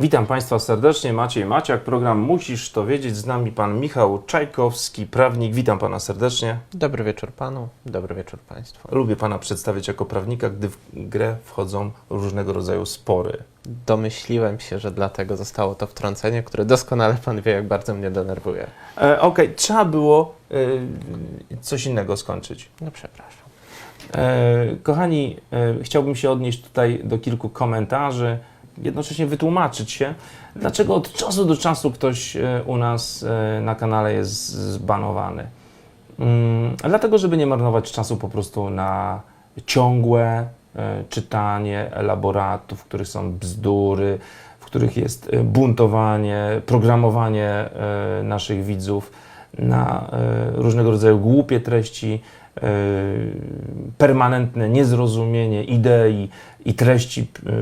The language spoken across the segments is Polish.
Witam Państwa serdecznie, Maciej Maciak, program Musisz to wiedzieć, z nami Pan Michał Czajkowski, prawnik. Witam Pana serdecznie. Dobry wieczór panu, dobry wieczór państwu. Lubię Pana przedstawiać jako prawnika, gdy w grę wchodzą różnego rodzaju spory. Domyśliłem się, że dlatego zostało to wtrącenie, które doskonale pan wie, jak bardzo mnie denerwuje. E, Okej, trzeba było e, coś innego skończyć. No przepraszam. E, kochani, e, chciałbym się odnieść tutaj do kilku komentarzy, jednocześnie wytłumaczyć się, dlaczego od czasu do czasu ktoś e, u nas e, na kanale jest zbanowany. Mm, Dlatego, żeby nie marnować czasu po prostu na ciągłe e, czytanie elaboratów, w których są bzdury, w których jest buntowanie, programowanie naszych widzów na różnego rodzaju głupie treści, permanentne niezrozumienie idei i treści e,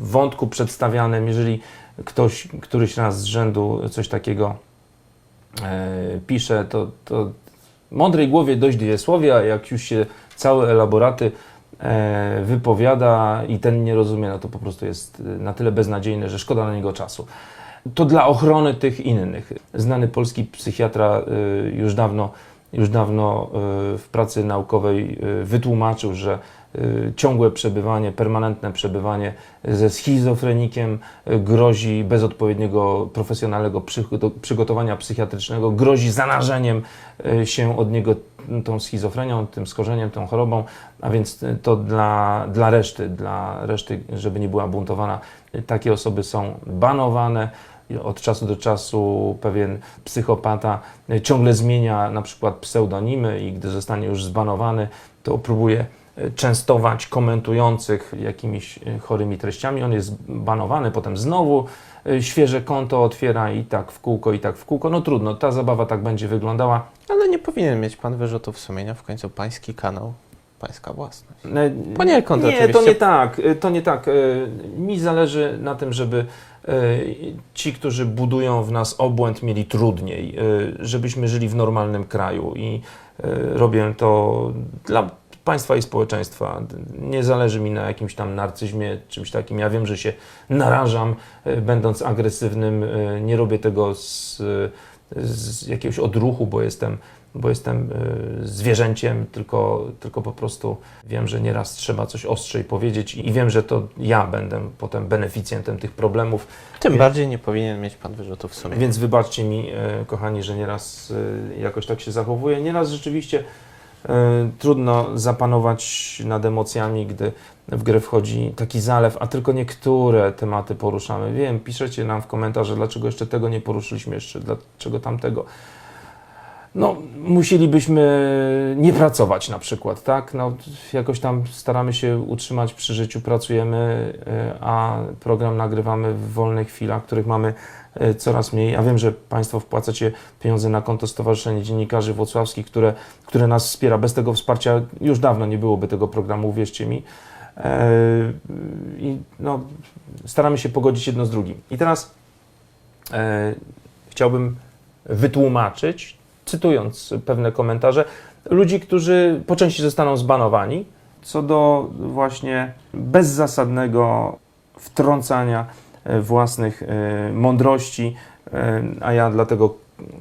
wątku przedstawianym. Jeżeli ktoś któryś raz z rzędu coś takiego e, pisze, to, to mądrej głowie dość dwie słowie, a jak już się całe elaboraty e, wypowiada i ten nie rozumie, no to po prostu jest e, na tyle beznadziejny, że szkoda na niego czasu. To dla ochrony tych innych. Znany polski psychiatra e, już dawno, już dawno e, w pracy naukowej e, wytłumaczył, że e, ciągłe przebywanie, permanentne przebywanie ze schizofrenikiem grozi bez odpowiedniego profesjonalnego przygo- przygotowania psychiatrycznego, grozi zarażeniem e, się od niego tą schizofrenią, tym skorzeniem, tą chorobą, a więc to dla, dla reszty, dla reszty, żeby nie była buntowana, takie osoby są banowane. Od czasu do czasu pewien psychopata e, ciągle zmienia na przykład pseudonimy i gdy zostanie już zbanowany, to próbuje e, częstować komentujących jakimiś e, chorymi treściami. On jest banowany, potem znowu świeże konto otwiera i tak w kółko, i tak w kółko. No trudno, ta zabawa tak będzie wyglądała. Ale nie powinien mieć pan wyrzutów sumienia, w końcu pański kanał, pańska własność. Poniekąd Nie, to oczywiście. nie tak, to nie tak. Mi zależy na tym, żeby ci, którzy budują w nas obłęd, mieli trudniej, e, żebyśmy żyli w normalnym kraju i e, robię to dla państwa i społeczeństwa. Nie zależy mi na jakimś tam narcyzmie, czymś takim. Ja wiem, że się narażam, e, będąc agresywnym. e, Nie robię tego z, z jakiegoś odruchu, bo jestem bo jestem y, zwierzęciem, tylko, tylko po prostu wiem, że nieraz trzeba coś ostrzej powiedzieć i wiem, że to ja będę potem beneficjentem tych problemów. Tym Wie- bardziej nie powinien mieć pan wyrzutów sumienia. Więc wybaczcie mi, e, kochani, że nieraz e, jakoś tak się zachowuję. Nieraz rzeczywiście trudno zapanować nad emocjami, gdy w grę wchodzi taki zalew, a tylko niektóre tematy poruszamy. Wiem, piszecie nam w komentarze, dlaczego jeszcze tego nie poruszyliśmy, jeszcze dlaczego tamtego. No, musielibyśmy nie pracować na przykład, tak? No, jakoś tam staramy się utrzymać przy życiu, pracujemy, e, a program nagrywamy w wolnych chwilach, których mamy e, coraz mniej. Ja wiem, że Państwo wpłacacie pieniądze na konto Stowarzyszenia Dziennikarzy Włocławskich, które, które nas wspiera. Bez tego wsparcia już dawno nie byłoby tego programu, uwierzcie mi. E, I no, staramy się pogodzić jedno z drugim. I teraz e, chciałbym wytłumaczyć, cytując pewne komentarze, ludzi, którzy po części zostaną zbanowani, co do właśnie bezzasadnego wtrącania e, własnych e, mądrości, e, a ja dlatego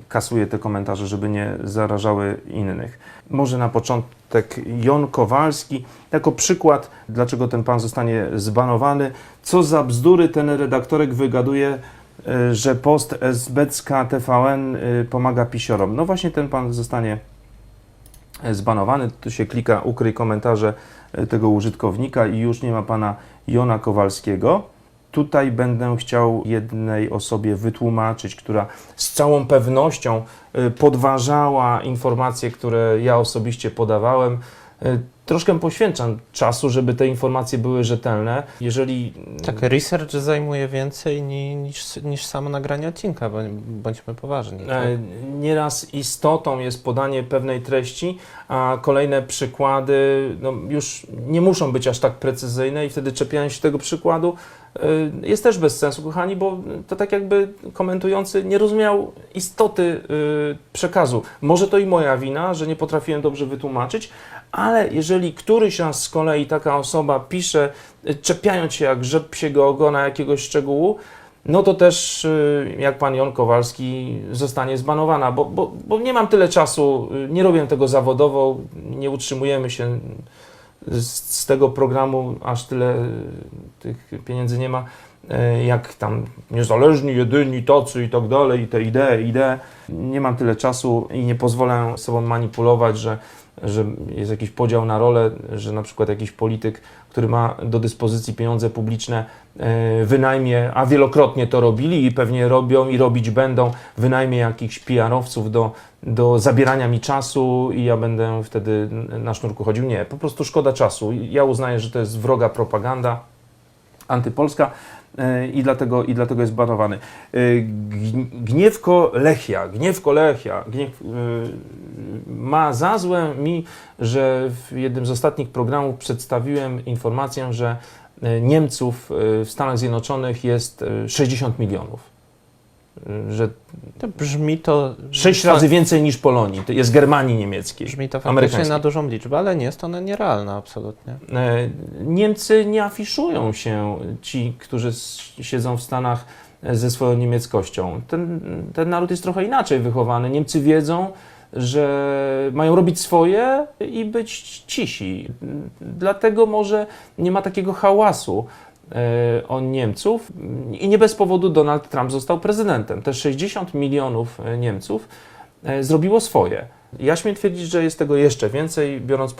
kasuję te komentarze, żeby nie zarażały innych. Może na początek Jon Kowalski, jako przykład, dlaczego ten pan zostanie zbanowany. Co za bzdury ten redaktorek wygaduje, że post esbecka TVN e, pomaga pisiorom. No właśnie ten pan zostanie e, zbanowany. Tu się klika ukryj komentarze tego użytkownika i już nie ma pana Jona Kowalskiego. Tutaj będę chciał jednej osobie wytłumaczyć, która z całą pewnością podważała informacje, które ja osobiście podawałem. E, Troszkę poświęcam czasu, żeby te informacje były rzetelne. Jeżeli Tak, research zajmuje więcej ni- niż, niż samo nagranie odcinka, bądźmy poważni. Tak? E, Nieraz istotą jest podanie pewnej treści, a kolejne przykłady no, już nie muszą być aż tak precyzyjne i wtedy czepianie się tego przykładu e, jest też bez sensu, kochani, bo to tak jakby komentujący nie rozumiał istoty przekazu. Może to i moja wina, że nie potrafiłem dobrze wytłumaczyć, ale jeżeli któryś raz z kolei taka osoba pisze, czepiając się jak rzep psiego ogona jakiegoś szczegółu, no to też, y, jak pan Jon Kowalski, zostanie zbanowana, bo, bo, bo nie mam tyle czasu, y, nie robię tego zawodowo, nie utrzymujemy się z, z tego programu, aż tyle y, tych pieniędzy nie ma, jak tam niezależni, jedyni, tacy i tak dalej, i te idee, idee. Nie mam tyle czasu i nie pozwolę sobą manipulować, że, że jest jakiś podział na rolę, że na przykład jakiś polityk, który ma do dyspozycji pieniądze publiczne, e, wynajmie, a wielokrotnie to robili i pewnie robią i robić będą, wynajmie jakichś PR-owców do, do zabierania mi czasu i ja będę wtedy na sznurku chodził. Nie, po prostu szkoda czasu. Ja uznaję, że to jest wroga propaganda antypolska e, i dlatego, i dlatego jest banowany. E, Gn- Gniewko Lechia, Gniewko Lechia Gniew, e, ma za złe mi, że w jednym z ostatnich programów przedstawiłem informację, że e, Niemców e, w Stanach Zjednoczonych jest e, 60 milionów. Że To brzmi to... sześć razy więcej niż Polonii, to jest Germanii niemieckiej. Brzmi to faktycznie na dużą liczbę, ale nie jest ona nierealna absolutnie. E, Niemcy nie afiszują się, ci, którzy siedzą w Stanach e, ze swoją niemieckością. Ten, ten naród jest trochę inaczej wychowany. Niemcy wiedzą, że mają robić swoje i być cisi. Dlatego może nie ma takiego hałasu o Niemców i nie bez powodu Donald Trump został prezydentem. Te 60 milionów e, Niemców e, zrobiło swoje. Ja śmiem twierdzić, że jest tego jeszcze więcej, biorąc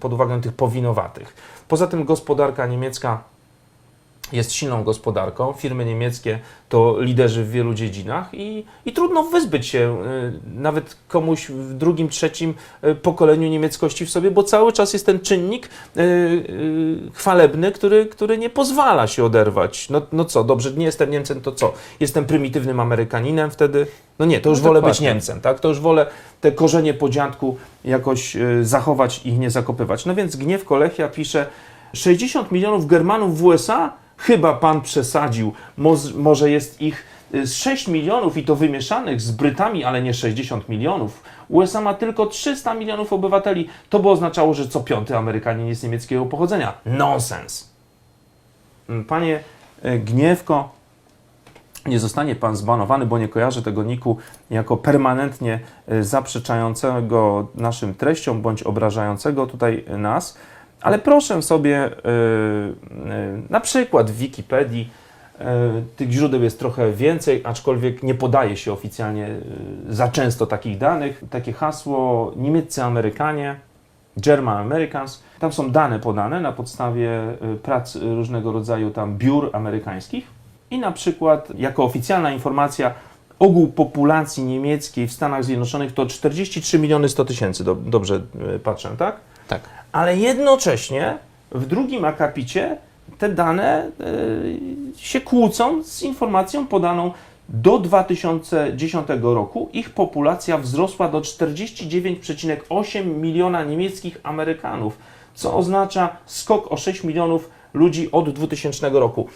pod uwagę tych powinowatych. Poza tym gospodarka niemiecka jest silną gospodarką. Firmy niemieckie to liderzy w wielu dziedzinach i, i trudno wyzbyć się y, nawet komuś w drugim, trzecim y, pokoleniu niemieckości w sobie, bo cały czas jest ten czynnik y, chwalebny, który, który nie pozwala się oderwać. No, no co, dobrze, nie jestem Niemcem, to co? Jestem prymitywnym Amerykaninem wtedy? No nie, to już No wolę być dokładnie. Niemcem, tak? To już wolę te korzenie po dziadku jakoś zachować i ich nie zakopywać. No więc Gniew Kolechia pisze 60 milionów Germanów w USA? Chyba pan przesadził. Może jest ich y, z 6 milionów i to wymieszanych z Brytami, ale nie 60 milionów. USA ma tylko 300 milionów obywateli. To by oznaczało, że co piąty Amerykanin jest niemieckiego pochodzenia. Nonsens. Mm, Panie y, Gniewko, nie zostanie pan zbanowany, bo nie kojarzę tego niku jako permanentnie y, zaprzeczającego naszym treściom bądź obrażającego tutaj nas, ale proszę sobie y, y, na przykład w Wikipedii y, tych źródeł jest trochę więcej, aczkolwiek nie podaje się oficjalnie za często takich danych. Takie hasło niemieccy Amerykanie, German Americans. Tam są dane podane na podstawie prac różnego rodzaju tam biur amerykańskich. I na przykład jako oficjalna informacja ogół populacji niemieckiej w Stanach Zjednoczonych to 43 miliony 100 tysięcy, do, dobrze patrzę, tak? Tak. Ale jednocześnie w drugim akapicie te dane y, się kłócą z informacją podaną do 2010 roku. Ich populacja wzrosła do 49,8 miliona niemieckich Amerykanów, co oznacza skok o 6 milionów ludzi od 2000 roku.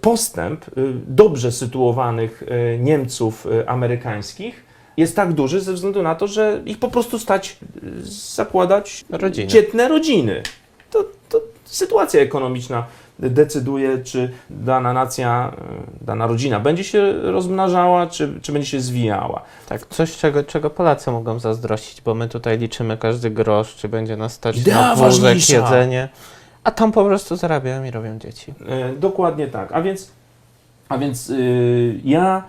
Postęp y, dobrze sytuowanych y, Niemców y, amerykańskich jest tak duży ze względu na to, że ich po prostu stać y, zakładać Rodziny. dzietne rodziny. To, to sytuacja ekonomiczna decyduje, czy dana nacja, y, dana rodzina będzie się rozmnażała, czy, czy będzie się zwijała. Tak, coś czego, czego Polacy mogą zazdrościć, bo my tutaj liczymy każdy grosz, czy będzie nas stać Idea na wózek, jedzenie, a tam po prostu zarabiają i robią dzieci. E, Dokładnie tak. A więc, a więc y, ja,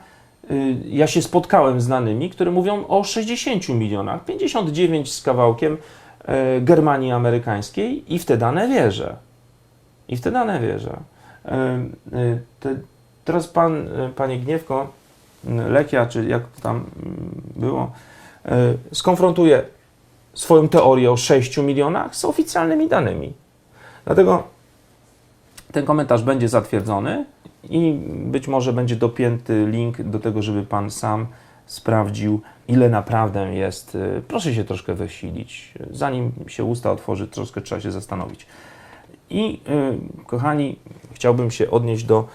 ja się spotkałem z danymi, które mówią o 60 milionach, 59 z kawałkiem e, Germanii amerykańskiej i w te dane wierzę. I w te dane wierzę. E, e, te, teraz pan, panie Gniewko, Lekia, czy jak to tam było, skonfrontuje swoją teorię o 6 milionach z oficjalnymi danymi. Dlatego ten komentarz będzie zatwierdzony i być może będzie dopięty link do tego, żeby Pan sam sprawdził, ile naprawdę jest. Y, Proszę się troszkę wysilić. Zanim się usta otworzy, troszkę trzeba się zastanowić. I y, kochani, chciałbym się odnieść do.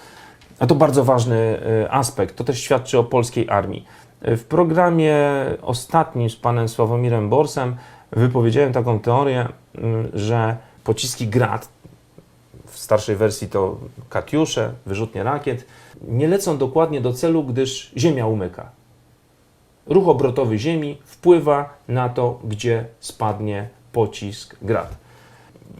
A to bardzo ważny y, aspekt. To też świadczy o polskiej armii. W programie ostatnim z panem Sławomirem Borsem wypowiedziałem taką teorię, że pociski Grad starszej wersji to Katiusze, wyrzutnie rakiet, nie lecą dokładnie do celu, gdyż Ziemia umyka. Ruch obrotowy Ziemi wpływa na to, gdzie spadnie pocisk grad.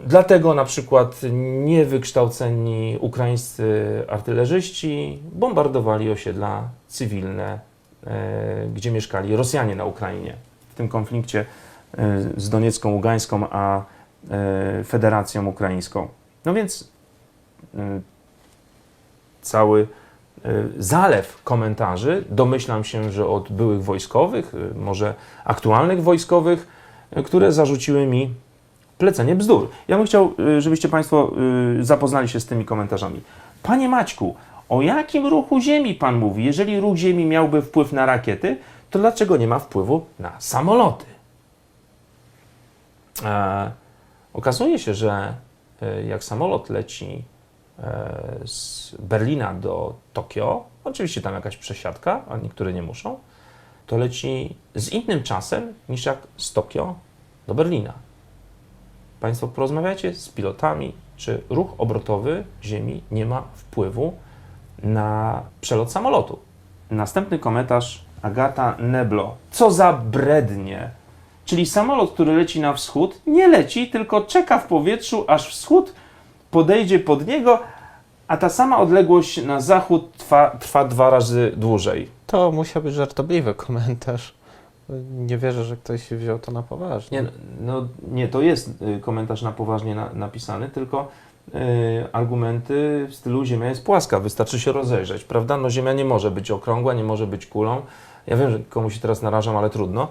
Dlatego na przykład niewykształceni ukraińscy artylerzyści bombardowali osiedla cywilne, e, gdzie mieszkali Rosjanie na Ukrainie. W tym konflikcie e, z Doniecką, Ługańską, a e, Federacją Ukraińską. No więc cały e, zalew komentarzy, domyślam się, że od byłych wojskowych, e, może aktualnych wojskowych, które zarzuciły mi plecenie bzdur. Ja bym chciał, y, żebyście Państwo y, zapoznali się z tymi komentarzami. Panie Maćku, o jakim ruchu Ziemi Pan mówi? Jeżeli ruch Ziemi miałby wpływ na rakiety, to dlaczego nie ma wpływu na samoloty? E, okazuje się, że jak samolot leci z Berlina do Tokio, oczywiście tam jakaś przesiadka, a niektóre nie muszą, to leci z innym czasem niż jak z Tokio do Berlina. Państwo porozmawiacie z pilotami, czy ruch obrotowy Ziemi nie ma wpływu na przelot samolotu. Następny komentarz Agata Neblo. Co za brednie! Czyli samolot, który leci na wschód, nie leci, tylko czeka w powietrzu, aż wschód podejdzie pod niego, a ta sama odległość na zachód trwa, trwa dwa razy dłużej. To musiał być żartobliwy komentarz. Nie wierzę, że ktoś wziął to na poważnie. Nie, no, nie, to jest y, komentarz na poważnie na, napisany, tylko y, argumenty w stylu Ziemia jest płaska, wystarczy się rozejrzeć, prawda? No Ziemia nie może być okrągła, nie może być kulą. Ja wiem, że komuś się teraz narażam, ale trudno.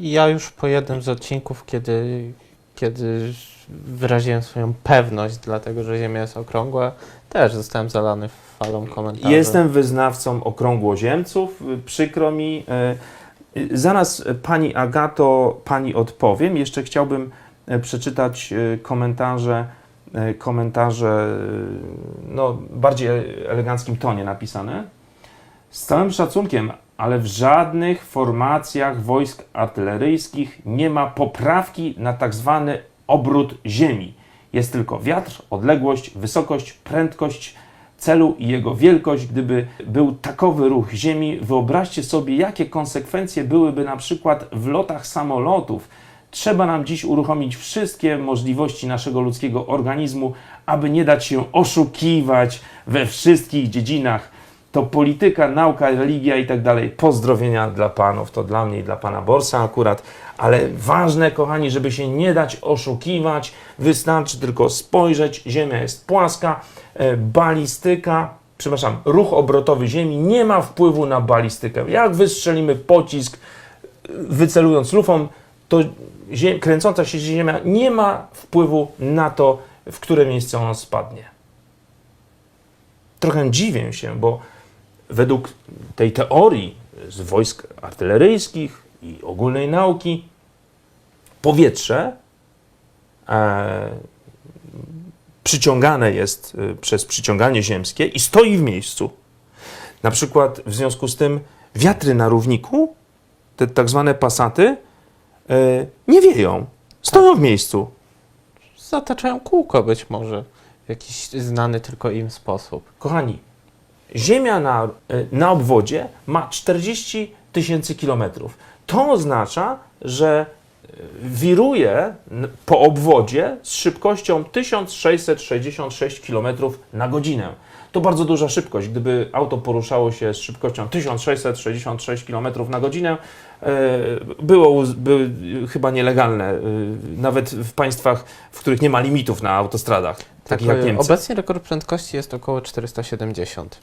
Ja już po jednym z odcinków, kiedy, kiedy wyraziłem swoją pewność, dlatego że Ziemia jest okrągła, też zostałem zalany falą komentarzy. Jestem wyznawcą okrągłoziemców, przykro mi. y, Zaraz Pani Agato, Pani odpowiem. Jeszcze chciałbym y, przeczytać y, komentarze, komentarze no, bardziej eleganckim tonie napisane. Z całym szacunkiem, ale w żadnych formacjach wojsk artyleryjskich nie ma poprawki na tak zwany obrót ziemi. Jest tylko wiatr, odległość, wysokość, prędkość celu i jego wielkość. Gdyby był takowy ruch ziemi, wyobraźcie sobie, jakie konsekwencje byłyby na przykład w lotach samolotów. Trzeba nam dziś uruchomić wszystkie możliwości naszego ludzkiego organizmu, aby nie dać się oszukiwać we wszystkich dziedzinach to polityka, nauka, religia i tak dalej. Pozdrowienia dla panów, to dla mnie i dla pana Borsa akurat, ale ważne, kochani, żeby się nie dać oszukiwać, wystarczy tylko spojrzeć, Ziemia jest płaska, e, balistyka, przepraszam, ruch obrotowy Ziemi nie ma wpływu na balistykę. Jak wystrzelimy pocisk, e, wycelując lufą, to kręcąca się Ziemia nie ma wpływu na to, w które miejsce ona spadnie. Trochę dziwię się, bo według tej teorii z wojsk artyleryjskich i ogólnej nauki, powietrze e, przyciągane jest e, przez przyciąganie ziemskie i stoi w miejscu. Na przykład w związku z tym wiatry na równiku, te tak zwane pasaty, e, nie wieją, stoją w miejscu. Zataczają kółko być może w jakiś znany tylko im sposób. Kochani, Ziemia na, na obwodzie ma 40 tysięcy kilometrów. To oznacza, że wiruje po obwodzie z szybkością 1666 km na godzinę. To bardzo duża szybkość. Gdyby auto poruszało się z szybkością 1666 km na godzinę, y, było by, chyba nielegalne, y, nawet w państwach, w których nie ma limitów na autostradach, takich jak e, Niemcy. Obecnie rekord prędkości jest około 470.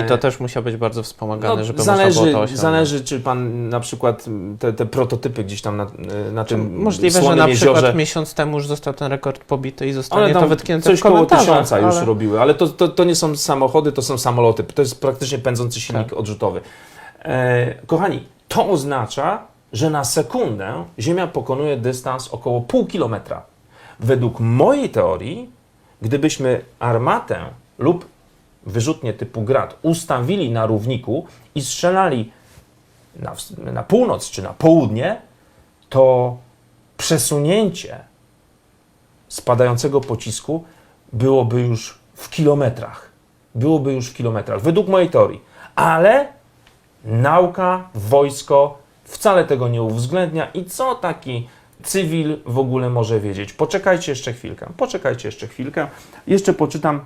I to też musiał być bardzo wspomagane, żeby można E, zależy, było to osiągnąć. zależy, czy pan na przykład te, te prototypy gdzieś tam na, na tym Możliwe, że na jeziorze, przykład miesiąc temu już został ten rekord pobity i zostanie to wytknięte coś w koło tysiąca już ale... robiły, ale to, to, to nie są samochody, to są samoloty. To jest praktycznie pędzący silnik Tak. odrzutowy. E, kochani, to oznacza, że na sekundę Ziemia pokonuje dystans około pół kilometra. Według mojej teorii, gdybyśmy armatę lub wyrzutnie typu grad ustawili na równiku i strzelali na, na północ czy na południe, to przesunięcie spadającego pocisku byłoby już w kilometrach. Byłoby już w kilometrach, według mojej teorii. Ale nauka, wojsko wcale tego nie uwzględnia i co taki cywil w ogóle może wiedzieć? Poczekajcie jeszcze chwilkę, poczekajcie jeszcze chwilkę. Jeszcze poczytam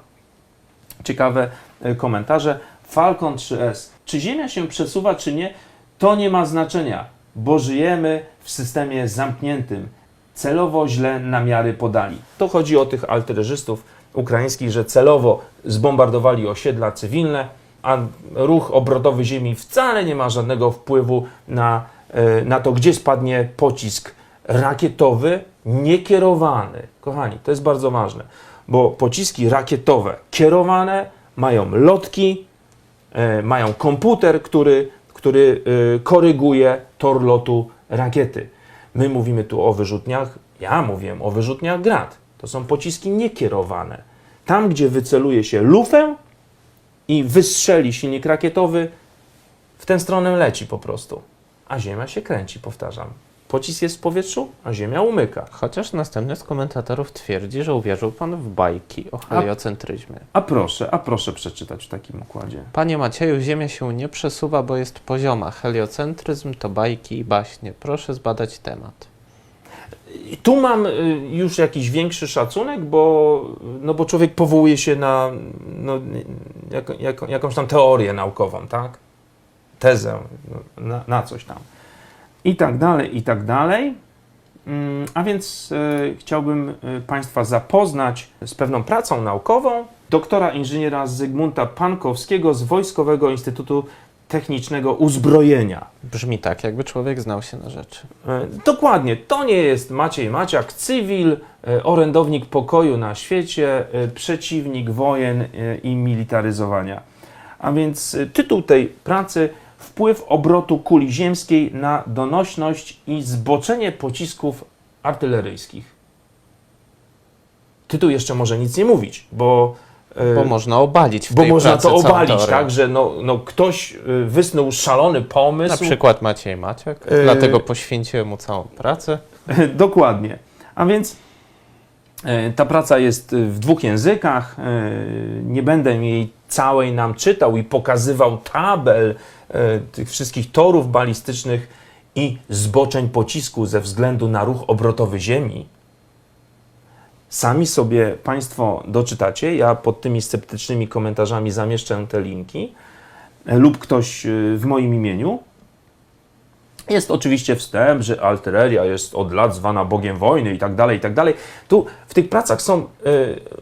ciekawe e, komentarze. Falcon 3S. Czy Ziemia się przesuwa, czy nie, to nie ma znaczenia, bo żyjemy w systemie zamkniętym. Celowo źle namiary podali. To chodzi o tych alteryżystów ukraińskich, że celowo zbombardowali osiedla cywilne, a ruch obrotowy Ziemi wcale nie ma żadnego wpływu na, e, na to, gdzie spadnie pocisk rakietowy niekierowany. Kochani, to jest bardzo ważne, bo pociski rakietowe kierowane mają lotki, e, mają komputer, który, który e, koryguje tor lotu rakiety. My mówimy tu o wyrzutniach, ja mówię o wyrzutniach grad. To są pociski niekierowane. Tam, gdzie wyceluje się lufę i wystrzeli silnik rakietowy, w tę stronę leci po prostu. A Ziemia się kręci, powtarzam. Pocisk jest w powietrzu, a Ziemia umyka. Chociaż następny z komentatorów twierdzi, że uwierzył pan w bajki o heliocentryzmie. A proszę, a proszę przeczytać w takim układzie. Panie Macieju, Ziemia się nie przesuwa, bo jest pozioma. Heliocentryzm to bajki i baśnie. Proszę zbadać temat. I tu mam y, już jakiś większy szacunek, bo, no bo człowiek powołuje się na no, jako, jako, jakąś tam teorię naukową, tak? Tezę, no, na, na coś tam. I tak dalej, i tak dalej. Mm, A więc y, chciałbym y, Państwa zapoznać z pewną pracą naukową doktora inżyniera Zygmunta Pankowskiego z Wojskowego Instytutu Technicznego Uzbrojenia. Brzmi tak, jakby człowiek znał się na rzeczy. E, Dokładnie, to nie jest Maciej Maciak, cywil, e, orędownik pokoju na świecie, e, przeciwnik wojen e, i militaryzowania. A więc e, tytuł tej pracy Wpływ obrotu kuli ziemskiej na donośność i zboczenie pocisków artyleryjskich. Tytuł jeszcze może nic nie mówić, bo e, Bo można obalić w bo tej można to obalić, tak, że no, no ktoś e, wysnuł szalony pomysł. Na przykład Maciej Maciak, Yy. dlatego poświęciłem mu całą pracę. Dokładnie. A więc ta praca jest w dwóch językach. Nie będę jej całej nam czytał i pokazywał tabel tych wszystkich torów balistycznych i zboczeń pocisku ze względu na ruch obrotowy Ziemi. Sami sobie Państwo doczytacie. Ja pod tymi sceptycznymi komentarzami zamieszczę te linki e, lub ktoś e, w moim imieniu. Jest oczywiście wstęp, że artyleria jest od lat zwana Bogiem wojny i tak dalej, i tak dalej. Tu w tych pracach są e,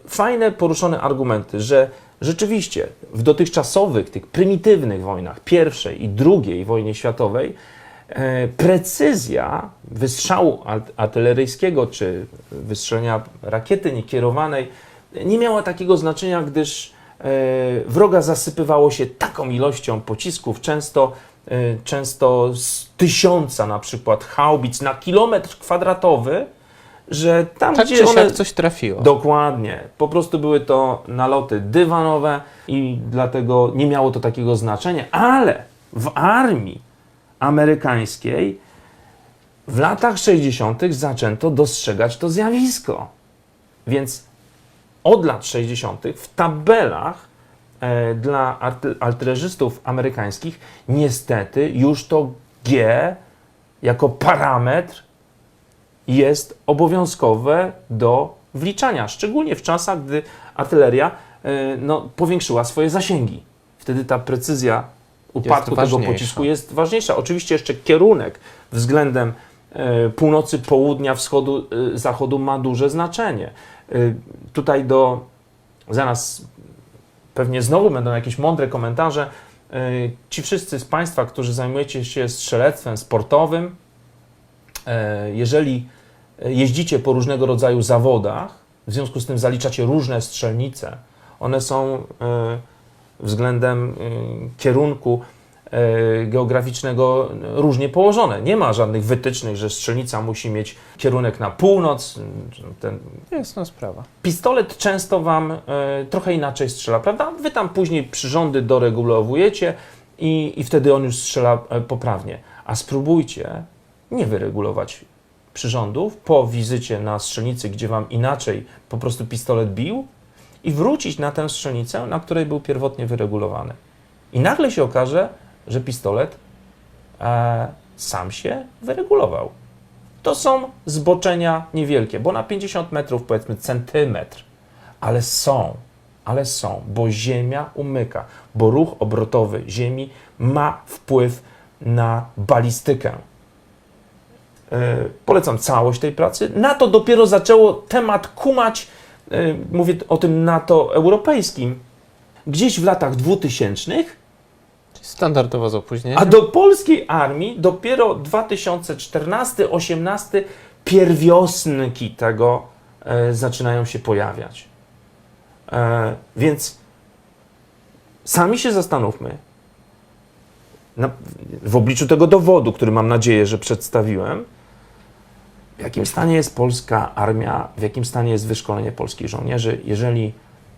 fajne, poruszone argumenty, że rzeczywiście w dotychczasowych, tych prymitywnych wojnach, pierwszej i drugiej wojnie światowej, e, precyzja wystrzału art- artyleryjskiego czy wystrzelenia rakiety niekierowanej nie miała takiego znaczenia, gdyż e, wroga zasypywało się taką ilością pocisków, często, e, często z tysiąca na przykład haubic na kilometr kwadratowy, że tam, Tak gdzie one... coś trafiło. Dokładnie. Po prostu były to naloty dywanowe i dlatego nie miało to takiego znaczenia, ale w armii amerykańskiej w latach 60. zaczęto dostrzegać to zjawisko. Więc od lat 60. w tabelach e, dla arty- artylerzystów amerykańskich niestety już to G jako parametr jest obowiązkowe do wliczania, szczególnie w czasach, gdy artyleria e, no, powiększyła swoje zasięgi. Wtedy ta precyzja upadku tego pocisku jest ważniejsza. Oczywiście jeszcze kierunek względem e, północy, południa, wschodu, e, zachodu ma duże znaczenie. Tutaj do zaraz pewnie znowu będą jakieś mądre komentarze. Ci wszyscy z Państwa, którzy zajmujecie się strzelectwem sportowym, jeżeli jeździcie po różnego rodzaju zawodach, w związku z tym zaliczacie różne strzelnice, one są e, względem e, kierunku e, geograficznego różnie położone. Nie ma żadnych wytycznych, że strzelnica musi mieć kierunek na północ. Ten Jasna sprawa. pistolet często Wam trochę inaczej strzela, prawda? Wy tam później przyrządy doregulowujecie i, i wtedy on już strzela poprawnie. A spróbujcie nie wyregulować przyrządów po wizycie na strzelnicy, gdzie Wam inaczej po prostu pistolet bił i wrócić na tę strzelnicę, na której był pierwotnie wyregulowany. I nagle się okaże, że pistolet e, sam się wyregulował. To są zboczenia niewielkie, bo na 50 metrów powiedzmy centymetr, ale są, ale są, bo Ziemia umyka, bo ruch obrotowy Ziemi ma wpływ na balistykę. E, Polecam całość tej pracy. NATO dopiero zaczęło temat kumać, e, mówię o tym NATO europejskim, gdzieś w latach 2000, Czyli standardowo z opóźnieniem. a do polskiej armii dopiero 2014-18 pierwiosnki tego e, zaczynają się pojawiać. E, więc sami się zastanówmy, na, w obliczu tego dowodu, który mam nadzieję, że przedstawiłem, w jakim stanie jest polska armia, w jakim stanie jest wyszkolenie polskich żołnierzy, jeżeli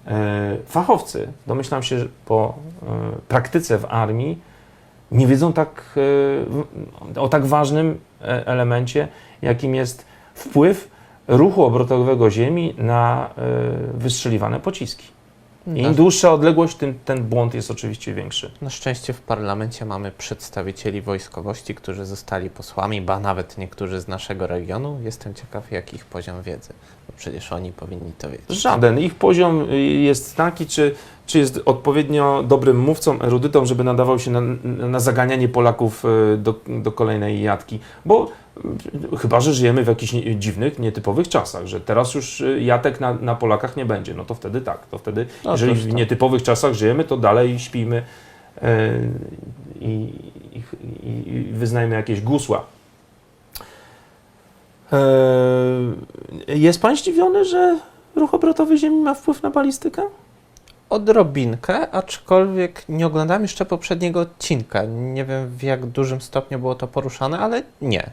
e, fachowcy, domyślam się, po e, praktyce w armii, nie wiedzą tak, e, o tak ważnym elemencie, jakim jest wpływ ruchu obrotowego Ziemi na wystrzeliwane pociski. Na, Im dłuższa odległość, tym ten błąd jest oczywiście większy. na szczęście w parlamencie mamy przedstawicieli wojskowości, którzy zostali posłami, ba nawet niektórzy z naszego regionu. Jestem ciekaw, jaki ich poziom wiedzy, bo przecież oni powinni to wiedzieć. Żaden. Ich poziom y, jest taki, czy, czy jest odpowiednio dobrym mówcą, erudytą, żeby nadawał się na, na zaganianie Polaków y, do, do kolejnej jatki. Bo y, chyba, że żyjemy w jakichś dziwnych, nietypowych czasach, że teraz już y, jatek na, na Polakach nie będzie. No to wtedy tak. To wtedy, No, jeżeli w tak. nietypowych czasach żyjemy, to dalej śpimy i, i, i, wyznajmy jakieś gusła. E, Jest pan zdziwiony, że ruch obrotowy Ziemi ma wpływ na balistykę? Odrobinkę, aczkolwiek nie oglądałem jeszcze poprzedniego odcinka. Nie wiem w jak dużym stopniu było to poruszane, ale nie.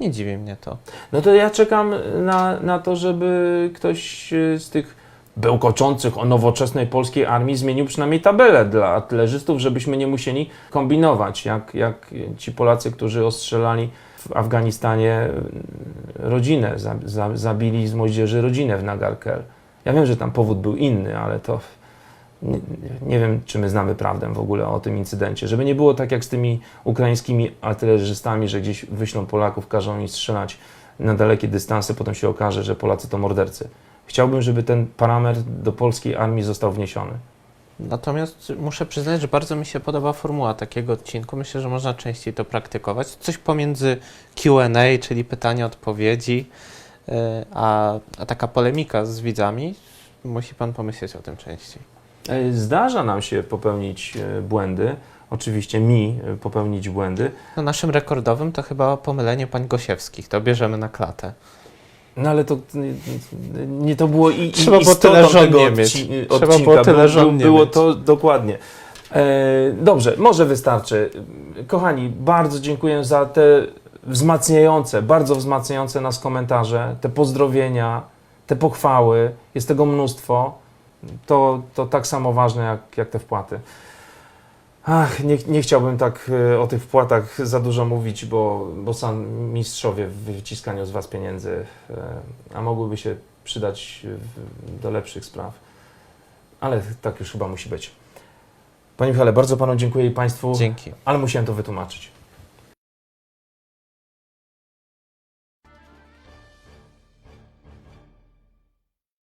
Nie dziwi mnie to. No to ja czekam na, na to, żeby ktoś e, z tych bełkoczących o nowoczesnej polskiej armii zmienił przynajmniej tabelę dla artylerzystów, żebyśmy nie musieli kombinować, jak, jak ci Polacy, którzy ostrzelali w Afganistanie e, rodzinę, za, za, zabili z moździerzy rodzinę w Nagarkel. Ja wiem, że tam powód był inny, ale to nie, wiem, czy my znamy prawdę w ogóle o tym incydencie. Żeby nie było tak jak z tymi ukraińskimi artylerzystami, że gdzieś wyślą Polaków, każą im strzelać na dalekie dystanse, potem się okaże, że Polacy to mordercy. Chciałbym, żeby ten parametr do polskiej armii został wniesiony. Natomiast muszę przyznać, że bardzo mi się podoba formuła takiego odcinku. Myślę, że można częściej to praktykować. Coś pomiędzy QA, czyli pytania-odpowiedzi, yy, a, a taka polemika z widzami. Musi Pan pomyśleć o tym częściej. E, Zdarza nam się popełnić e, błędy, oczywiście mi e, popełnić błędy, No, naszym rekordowym to chyba pomylenie pań Gosiewskich. To bierzemy na klatę. No ale to nie, to było i, i Trzeba było istotą tyle żon tego nie mieć. odci- Trzeba odcinka. było tyle Było- żon nie Było to dokładnie. E, dobrze, może wystarczy. Kochani, bardzo dziękuję za te wzmacniające, bardzo wzmacniające nas komentarze, te pozdrowienia, te pochwały. Jest tego mnóstwo. To, to tak samo ważne jak, jak te wpłaty. Ach, nie, nie chciałbym tak e, o tych wpłatach za dużo mówić, bo, bo sam mistrzowie w wyciskaniu z Was pieniędzy, e, a mogłyby się przydać w, do lepszych spraw. Ale tak już chyba musi być. Panie Michale, bardzo Panu dziękuję i Państwu, Dzięki. ale musiałem to wytłumaczyć.